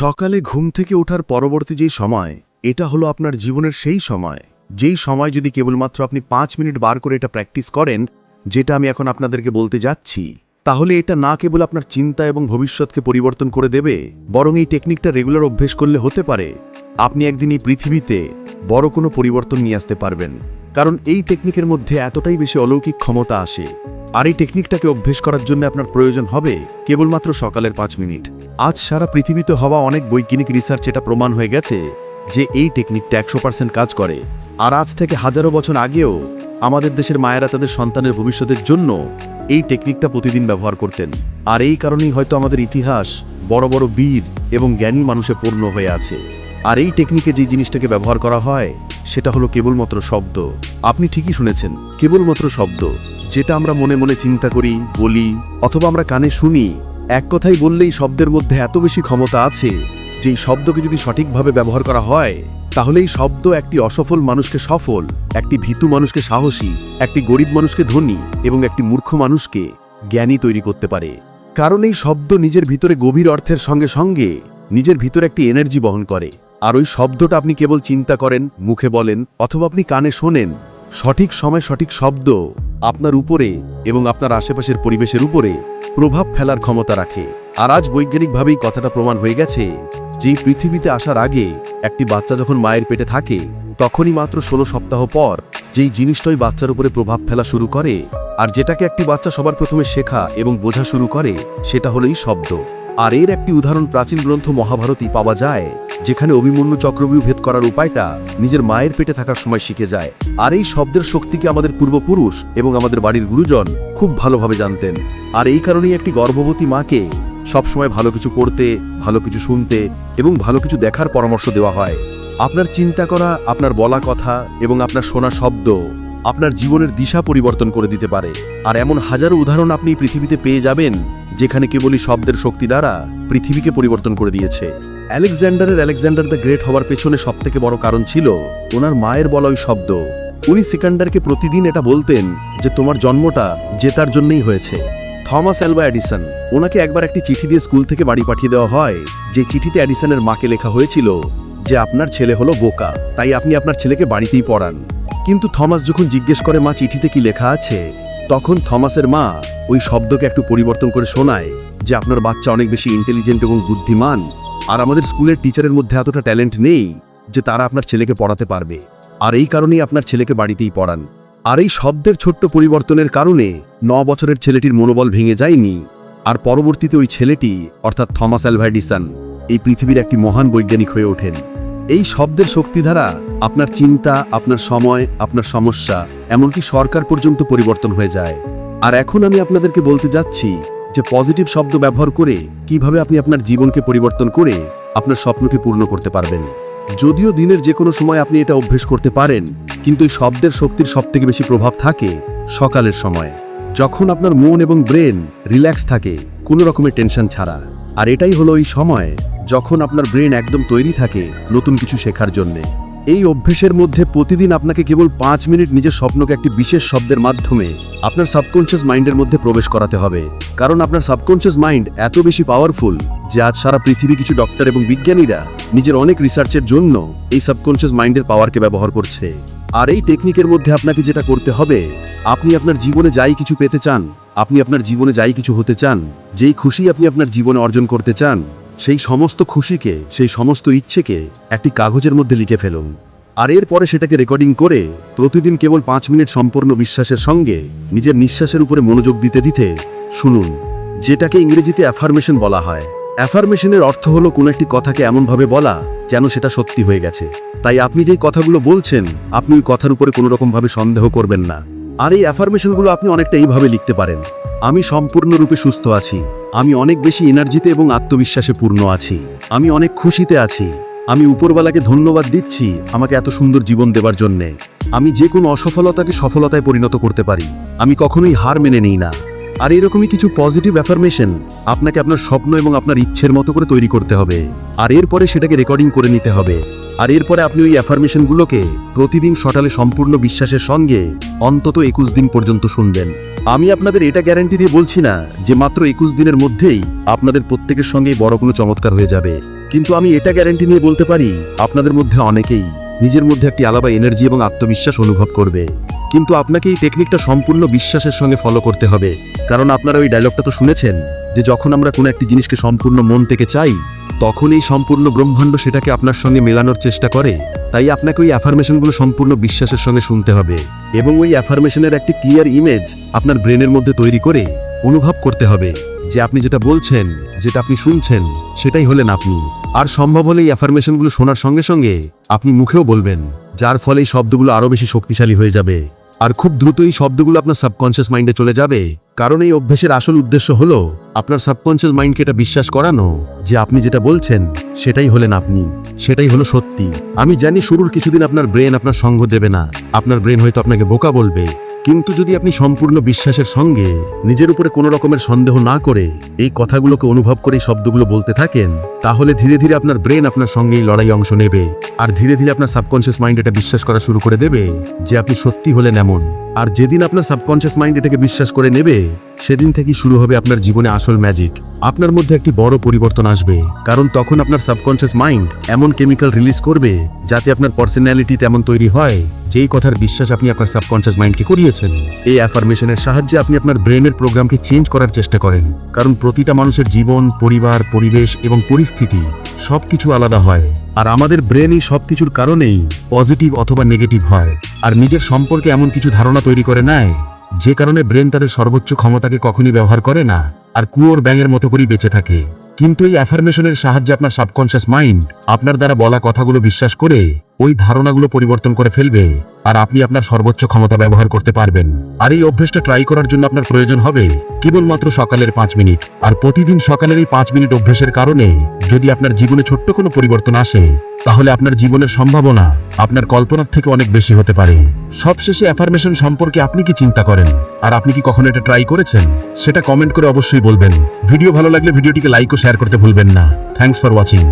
সকালে ঘুম থেকে ওঠার পরবর্তী যেই সময়, এটা হলো আপনার জীবনের সেই সময়। যেই সময় যদি কেবলমাত্র আপনি পাঁচ মিনিট বার করে এটা প্র্যাকটিস করেন, যেটা আমি এখন আপনাদেরকে বলতে যাচ্ছি, তাহলে এটা না কেবল আপনার চিন্তা এবং ভবিষ্যৎকে পরিবর্তন করে দেবে, বরং এই টেকনিকটা রেগুলার অভ্যেস করলে হতে পারে। আপনি একদিন এই পৃথিবীতে বড় কোনো পরিবর্তন নিয়ে আসতে পারবেন। কারণ এই টেকনিকের মধ্যে এতটাই বেশি অলৌকিক ক্ষমতা আসে আর এই টেকনিকটাকে অভ্যেস করার জন্য আপনার প্রয়োজন হবে কেবলমাত্র সকালের পাঁচ মিনিট। আজ সারা পৃথিবীতে হওয়া অনেক বৈজ্ঞানিক রিসার্চ এটা প্রমাণ হয়ে গেছে যে এই টেকনিকটা একশো পার্সেন্ট কাজ করে। আর আজ থেকে হাজারো বছর আগেও আমাদের দেশের মায়েরা তাদের সন্তানের ভবিষ্যতের জন্য এই টেকনিকটা প্রতিদিন ব্যবহার করতেন। আর এই কারণেই হয়তো আমাদের ইতিহাস বড় বড় বীর এবং জ্ঞানী মানুষে পূর্ণ হয়ে আছে। আর এই টেকনিকে যে জিনিসটাকে ব্যবহার করা হয়, সেটা হলো কেবলমাত্র শব্দ। আপনি ঠিকই শুনেছেন, কেবলমাত্র শব্দ। যেটা আমরা মনে মনে চিন্তা করি, বলি, অথবা আমরা কানে শুনি, এক কথাই বললেই শব্দের মধ্যে এত বেশি ক্ষমতা আছে যে শব্দকে যদি সঠিকভাবে ব্যবহার করা হয় তাহলে এই শব্দ একটি অসফল মানুষকে সফল, একটি ভীতু মানুষকে সাহসী, একটি গরিব মানুষকে ধনী এবং একটি মূর্খ মানুষকে জ্ঞানী তৈরি করতে পারে। কারণ এই শব্দ নিজের ভিতরে গভীর অর্থের সঙ্গে সঙ্গে নিজের ভিতরে একটি এনার্জি বহন করে। আর ওই শব্দটা আপনি কেবল চিন্তা করেন, মুখে বলেন, অথবা আপনি কানে শোনেন সঠিক সময় সঠিক শব্দ আপনার উপরে এবং আপনার আশেপাশের পরিবেশের উপরে প্রভাব ফেলার ক্ষমতা রাখে। আর আজ বৈজ্ঞানিকভাবেই কথাটা প্রমাণ হয়ে গেছে যে পৃথিবীতে আসার আগে একটি বাচ্চা যখন মায়ের পেটে থাকে, তখনই মাত্র ষোলো সপ্তাহ পর যেই জিনিসটাই বাচ্চার উপরে প্রভাব ফেলা শুরু করে আর যেটাকে একটি বাচ্চা সবার প্রথমে শেখা এবং বোঝা শুরু করে, সেটা হলো এই শব্দ। আর এর একটি উদাহরণ প্রাচীন গ্রন্থ মহাভারতই পাওয়া যায়। যেখানে অভিমন্যু চক্রবিউ ভেদ করার উপায়টা নিজের মায়ের পেটে থাকার সময় শিখে যায়। আর এই শব্দের শক্তিকে আমাদের পূর্বপুরুষ এবং আমাদের বাড়ির গুরুজন খুব ভালোভাবে জানতেন। আর এই কারণেই একটি গর্ভবতী মাকে সবসময় ভালো কিছু পড়তে, ভালো কিছু শুনতে এবং ভালো কিছু দেখার পরামর্শ দেওয়া হয়। আপনার চিন্তা করা, আপনার বলা কথা এবং আপনার শোনা শব্দ আপনার জীবনের দিশা পরিবর্তন করে দিতে পারে। আর এমন হাজারো উদাহরণ আপনি পৃথিবীতে পেয়ে যাবেন, যেখানে কেবলই শব্দের শক্তি দ্বারা পৃথিবীকে পরিবর্তন করে দিয়েছে। আলেকজান্ডারের আলেকজান্ডার দ্য গ্রেট হওয়ার পেছনে সবথেকে বড় কারণ ছিল ওনার মায়ের বলা ওই শব্দ। উনি সিকান্ডারকে প্রতিদিন এটা বলতেন যে, তোমার জন্মটা জেতার জন্যই হয়েছে। থমাস অ্যালবা অ্যাডিসন, ওনাকে একবার একটি চিঠি দিয়ে স্কুল থেকে বাড়ি পাঠিয়ে দেওয়া হয়, যে চিঠিতে অ্যাডিসনের মাকে লেখা হয়েছিল যে, আপনার ছেলে হলো বোকা, তাই আপনি আপনার ছেলেকে বাড়িতেই পড়ান। কিন্তু থমাস যখন জিজ্ঞেস করে, মা, চিঠিতে কি লেখা আছে? তখন থমাসের মা ওই শব্দকে একটু পরিবর্তন করে শোনায় যে আপনার বাচ্চা অনেক বেশি ইন্টেলিজেন্ট এবং বুদ্ধিমান, আর আমাদের স্কুলের টিচারের মধ্যে এতটা ট্যালেন্ট নেই যে তারা আপনার ছেলেকে পড়াতে পারবে। আর এই কারণেই আপনার ছেলেকে বাড়িতেই পড়ান। আর এই শব্দের ছোট্ট পরিবর্তনের কারণে ন বছরের ছেলেটির মনোবল ভেঙে যায়নি। আর পরবর্তীতে ওই ছেলেটি, অর্থাৎ থমাস অ্যালভাইডিসান, এই পৃথিবীর একটি মহান বৈজ্ঞানিক হয়ে ওঠেন। এই শব্দের শক্তি দ্বারা আপনার চিন্তা, আপনার সময়, আপনার সমস্যা, এমনকি সরকার পর্যন্ত পরিবর্তন হয়ে যায়। আর এখন আমি আপনাদেরকে বলতে যাচ্ছি যে পজিটিভ শব্দ ব্যবহার করে কীভাবে আপনি আপনার জীবনকে পরিবর্তন করে আপনার স্বপ্নকে পূর্ণ করতে পারবেন। যদিও দিনের যে কোনো সময় আপনি এটা অভ্যেস করতে পারেন, কিন্তু এই শব্দের শক্তির সবথেকে বেশি প্রভাব থাকে সকালের সময়। যখন আপনার মন এবং ব্রেন রিল্যাক্স থাকে, কোনো রকমের টেনশন ছাড়া। আর এটাই হলো ওই সময় যখন আপনার ব্রেন একদম তৈরি থাকে নতুন কিছু শেখার জন্যে। এই অভ্যেসের মধ্যে প্রতিদিন আপনাকে কেবল পাঁচ মিনিট নিজের স্বপ্নকে একটি বিশেষ শব্দের মাধ্যমে আপনার সাবকনশিয়াস মাইন্ডের মধ্যে প্রবেশ করাতে হবে। কারণ আপনার সাবকনশিয়াস মাইন্ড এত বেশি পাওয়ারফুল যে আজ সারা পৃথিবী কিছু ডক্টর এবং বিজ্ঞানীরা নিজের অনেক রিসার্চের জন্য এই সাবকনশিয়াস মাইন্ডের পাওয়ারকে ব্যবহার করছে। আর এই টেকনিকের মধ্যে আপনাকে যেটা করতে হবে, আপনি আপনার জীবনে যাই কিছু পেতে চান, আপনি আপনার জীবনে যাই কিছু হতে চান, যেই খুশি আপনি আপনার জীবনে অর্জন করতে চান সেই সমস্ত খুশিকে, সেই সমস্ত ইচ্ছেকে একটি কাগজের মধ্যে লিখে ফেলুন। আর এরপরে সেটাকে রেকর্ডিং করে প্রতিদিন কেবল পাঁচ মিনিট সম্পূর্ণ বিশ্বাসের সঙ্গে নিজের নিঃশ্বাসের উপরে মনোযোগ দিতে দিতে শুনুন, যেটাকে ইংরেজিতে অ্যাফার্মেশন বলা হয়। অ্যাফার্মেশনের অর্থ হলো কোনো একটি কথাকে এমনভাবে বলা যেন সেটা সত্যি হয়ে গেছে। তাই আপনি যেই কথাগুলো বলছেন, আপনি ওই কথার উপরে কোনো রকমভাবে সন্দেহ করবেন না। আর এই অ্যাফার্মেশনগুলো আপনি অনেকটা এইভাবে লিখতে পারেন। আমি সম্পূর্ণরূপে সুস্থ আছি। আমি অনেক বেশি এনার্জিতে এবং আত্মবিশ্বাসে পূর্ণ আছি। আমি অনেক খুশিতে আছি। আমি উপরওয়ালাকে ধন্যবাদ দিচ্ছি আমাকে এত সুন্দর জীবন দেবার জন্যে। আমি যে কোনো অসফলতাকে সফলতায় পরিণত করতে পারি। আমি কখনোই হার মেনে নিই না। আর এরকমই কিছু পজিটিভ অ্যাফার্মেশন আপনাকে আপনার স্বপ্ন এবং আপনার ইচ্ছের মতো করে তৈরি করতে হবে। আর এরপরে সেটাকে রেকর্ডিং করে নিতে হবে। আর এরপরে আপনি ওই অ্যাফার্মেশনগুলোকে প্রতিদিন সকালে সম্পূর্ণ বিশ্বাসের সঙ্গে অন্তত একুশ দিন পর্যন্ত শুনবেন। আমি আপনাদের এটা গ্যারান্টি দিয়ে বলছি না যে মাত্র একুশ দিনের মধ্যেই আপনাদের প্রত্যেকের সঙ্গেই বড় কোনো চমৎকার হয়ে যাবে। কিন্তু আমি এটা গ্যারান্টি নিয়ে বলতে পারি, আপনাদের মধ্যে অনেকেই নিজের মধ্যে একটি আলাদা এনার্জি এবং আত্মবিশ্বাস অনুভব করবে। কিন্তু আপনাকে এই টেকনিকটা সম্পূর্ণ বিশ্বাসের সঙ্গে ফলো করতে হবে। কারণ আপনারা ওই ডায়লগটা তো শুনেছেন যে যখন আমরা কোনো একটি জিনিসকে সম্পূর্ণ মন থেকে চাই তখন এই সম্পূর্ণ ব্রহ্মাণ্ড সেটাকে আপনার সঙ্গে মেলানোর চেষ্টা করে, তাই আপনাকে ওই অ্যাফার্মেশনগুলো সম্পূর্ণ বিশ্বাসের সঙ্গে শুনতে হবে এবং ওই অ্যাফার্মেশনের একটি ক্লিয়ার ইমেজ আপনার ব্রেনের মধ্যে তৈরি করে অনুভব করতে হবে যে আপনি যেটা বলছেন, যেটা আপনি শুনছেন, সেটাই হলেন আপনি। আর সম্ভব হলে এই অ্যাফার্মেশনগুলো শোনার সঙ্গে সঙ্গে আপনি মুখেও বলবেন, যার ফলে এই শব্দগুলো আরও বেশি শক্তিশালী হয়ে যাবে। আর খুব দ্রুত এই শব্দগুলো আপনার সাবকনশিয়াস মাইন্ডে চলে যাবে কারণ এই অভ্যেসের আসল উদ্দেশ্য হল আপনার সাবকনশিয়াস মাইন্ডকে এটা বিশ্বাস করানো যে আপনি যেটা বলছেন, সেটাই হলেন আপনি, সেটাই হলো সত্যি। আমি জানি শুরুর কিছুদিন আপনার ব্রেন আপনার সঙ্গ দেবে না। আপনার ব্রেন হয়তো আপনাকে বোকা বলবে কিন্তু যদি আপনি সম্পূর্ণ বিশ্বাসের সঙ্গে নিজের উপরে কোনো রকমের সন্দেহ না করে এই কথাগুলোকে অনুভব করে শব্দগুলো বলতে থাকেন, তাহলে ধীরে ধীরে আপনার ব্রেন আপনার সঙ্গে এই লড়াই অংশ নেবে। আর ধীরে ধীরে আপনার সাবকনশিয়াস মাইন্ড এটা বিশ্বাস করা শুরু করে দেবে যে আপনি সত্যি হলেন এমন। আর যেদিন আপনার সাবকনশিয়াস মাইন্ড এটাকে বিশ্বাস করে নেবে সেদিন থেকেই শুরু হবে আপনার জীবনে আসল ম্যাজিক আপনার মধ্যে একটি বড় পরিবর্তন আসবে, কারণ তখন আপনার সাবকনশিয়াস মাইন্ড এমন কেমিক্যাল রিলিজ করবে, যাতে আপনার পার্সোনালিটি তেমন তৈরি হয়, যেই কথার বিশ্বাস আপনি আপনার সাবকনশিয়াস মাইন্ডকে করিয়েছেন। এই অ্যাফার্মেশনের সাহায্যে আপনি আপনার ব্রেনের প্রোগ্রামকে চেঞ্জ করার চেষ্টা করেন, কারণ প্রতিটা মানুষের জীবন, পরিবার, পরিবেশ এবং পরিস্থিতি সবকিছু আলাদা হয়, আর আমাদের ব্রেনই সবকিছুর কারণেই পজিটিভ অথবা নেগেটিভ হয়, আর নিজের সম্পর্কে এমন কিছু ধারণা তৈরি করে নেয় যে কারণে ব্রেন তাদের সর্বোচ্চ ক্ষমতাকে কখনই ব্যবহার করে না, আর কুয়োর ব্যাঙের মতো করেই বেঁচে থাকে। কিন্তু এই অ্যাফার্মেশনের সাহায্যে আপনার সাবকনশিয়াস মাইন্ড আপনার দ্বারা বলা কথাগুলো বিশ্বাস করে ওই ধারণাগুলো পরিবর্তন করে ফেলবে আর আপনি আপনার সর্বোচ্চ ক্ষমতা ব্যবহার করতে পারবেন। আর এই অভ্যেসটা ট্রাই করার জন্য আপনার প্রয়োজন হবে কেবলমাত্র সকালের পাঁচ মিনিট। আর প্রতিদিন সকালের এই পাঁচ মিনিট অভ্যেসের কারণে যদি আপনার জীবনে ছোট্ট কোনো পরিবর্তন আসে, তাহলে আপনার জীবনের সম্ভাবনা আপনার কল্পনার থেকে অনেক বেশি হতে পারে। সবশেষে অ্যাফার্মেশন সম্পর্কে আপনি কি চিন্তা করেন? আর আপনি কি কখনো এটা ট্রাই করেছেন? সেটা কমেন্ট করে অবশ্যই বলবেন। ভিডিও ভালো লাগলে ভিডিওটিকে লাইক ও শেয়ার করতে ভুলবেন না। Thanks for watching